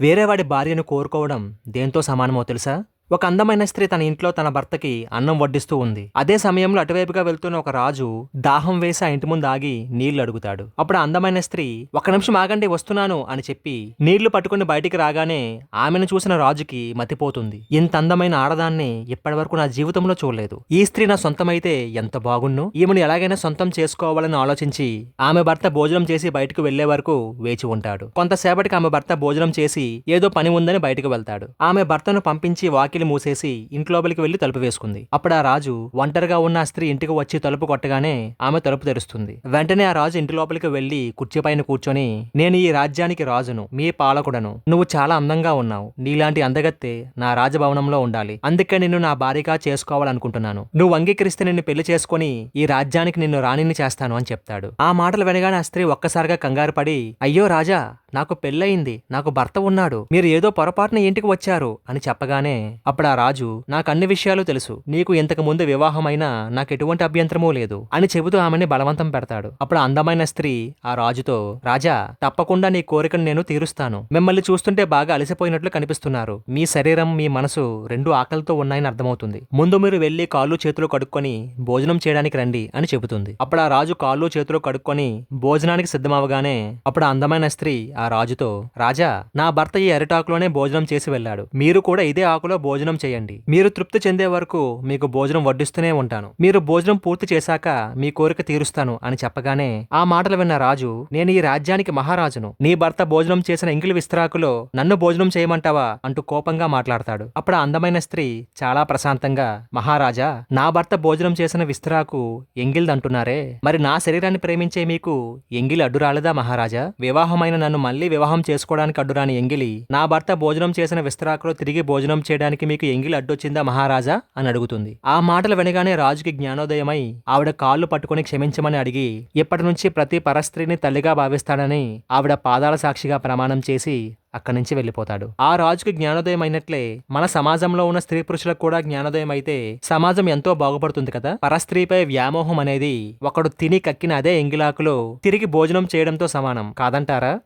వేరే వాడి భార్యను కోరుకోవడం దేంతో సమానమో తెలుసా? ఒక అందమైన స్త్రీ తన ఇంట్లో తన భర్తకి అన్నం వడ్డిస్తూ ఉంది. అదే సమయంలో అటువైపుగా వెళ్తున్న ఒక రాజు దాహం వేసి ఆ ఇంటి ముందు ఆగి నీళ్ళు అడుగుతాడు. అప్పుడు అందమైన స్త్రీ ఒక నిమిషం ఆగండి వస్తున్నాను అని చెప్పి నీళ్ళు పట్టుకుని బయటికి రాగానే ఆమెను చూసిన రాజుకి మతిపోతుంది. ఇంత అందమైన ఆడదాన్ని ఇప్పటివరకు నా జీవితంలో చూడలేదు. ఈ స్త్రీ నా సొంతమైతే ఎంత బాగున్ను ఈమెను ఎలాగైనా సొంతం చేసుకోవాలని ఆలోచించి ఆమె భర్త భోజనం చేసి బయటకు వెళ్ళే వరకు వేచి ఉంటాడు. కొంతసేపటికి ఆమె భర్త భోజనం చేసి ఏదో పని ఉందని బయటకు వెళ్తాడు. ఆమె భర్తను పంపించి వాకి కిటికీలు మూసేసి ఇంట్లోపలికి వెళ్ళి తలుపు వేసుకుంది. అప్పుడు ఆ రాజు ఒంటరిగా ఉన్న స్త్రీ ఇంటికి వచ్చి తలుపు కొట్టగానే ఆమె తలుపు తెరుస్తుంది. వెంటనే ఆ రాజు ఇంటి లోపలికి వెళ్ళి కుర్చీ పైన కూర్చొని నేను ఈ రాజ్యానికి రాజును మీ పాలకుడను. నువ్వు చాలా అందంగా ఉన్నావు. నీలాంటి అందగత్తె నా రాజభవనంలో ఉండాలి. అందుకే నిన్ను నా భార్యగా చేసుకోవాలనుకుంటున్నాను. నువ్వు అంగీకరిస్తే నిన్ను పెళ్ళి చేసుకుని ఈ రాజ్యానికి నిన్ను రాణిని చేస్తాను అని చెప్తాడు. ఆ మాటలు వినగానే ఆ స్త్రీ ఒక్కసారిగా కంగారు పడి అయ్యో రాజా నాకు పెళ్ళయింది. నాకు భర్త ఉన్నాడు. మీరు ఏదో పొరపాటున ఇంటికి వచ్చారు అని చెప్పగానే అప్పుడు ఆ రాజు నాకు అన్ని విషయాలు తెలుసు. నీకు ఇంతకు ముందు వివాహమైనా నాకు ఎటువంటి అభ్యంతరమూ లేదు అని చెబుతూ ఆమెని బలవంతం పెడతాడు. అప్పుడు అందమైన స్త్రీ ఆ రాజుతో రాజా తప్పకుండా నీ కోరికను నేను తీరుస్తాను. మిమ్మల్ని చూస్తుంటే బాగా అలసిపోయినట్లు కనిపిస్తున్నారు. మీ శరీరం మీ మనసు రెండు ఆకలితో ఉన్నాయని అర్థమవుతుంది. ముందు మీరు వెళ్ళి కాళ్ళు చేతులు కడుక్కొని భోజనం చేయడానికి రండి అని చెబుతుంది. అప్పుడు ఆ రాజు కాళ్ళు చేతులు కడుక్కొని భోజనానికి సిద్ధమవగానే అప్పుడు అందమైన స్త్రీ ఆ రాజుతో రాజా నా భర్త ఈ అరిటాకులోనే భోజనం చేసి వెళ్ళాడు. మీరు కూడా ఇదే ఆకులో భోజనం చేయండి. మీరు తృప్తి చెందే వరకు మీకు భోజనం వడ్డిస్తూనే ఉంటాను. మీరు భోజనం పూర్తి చేశాక మీ కోరిక తీరుస్తాను అని చెప్పగానే ఆ మాటలు విన్న రాజు నేను ఈ రాజ్యానికి మహారాజును. నీ భర్త భోజనం చేసిన ఇంకిలి విస్తరాకులో నన్ను భోజనం చేయమంటావా? అంటూ కోపంగా మాట్లాడతాడు. అప్పుడు అందమైన స్త్రీ చాలా ప్రశాంతంగా మహారాజా నా భర్త భోజనం చేసిన విస్తరాకు ఎంగిల్దంటున్నారే మరి నా శరీరాన్ని ప్రేమించే మీకు ఎంగిలి అడ్డు రాలేదా మహారాజా? వివాహమైన నన్ను మళ్ళీ వివాహం చేసుకోవడానికి అడ్డురాని ఎంగిలి నా భర్త భోజనం చేసిన విస్తరాకులో తిరిగి భోజనం చేయడానికి మీకు ఎంగిలి అడ్డొచ్చిందా మహారాజా? అని అడుగుతుంది. ఆ మాటలు వినగానే రాజుకి జ్ఞానోదయమై ఆవిడ కాళ్ళు పట్టుకుని క్షమించమని అడిగి ఇప్పటి నుంచి ప్రతి పరస్త్రీని తల్లిగా భావిస్తాడని ఆవిడ పాదాల సాక్షిగా ప్రమాణం చేసి అక్కడి నుంచి వెళ్ళిపోతాడు. ఆ రాజుకి జ్ఞానోదయం అయినట్లే మన సమాజంలో ఉన్న స్త్రీ పురుషులకు కూడా జ్ఞానోదయం అయితే సమాజం ఎంతో బాగుపడుతుంది కదా? పరస్త్రీపై వ్యామోహం అనేది ఒకడు తిని కక్కిన అదే ఎంగిలాకులో తిరిగి భోజనం చేయడంతో సమానం. కాదంటారా?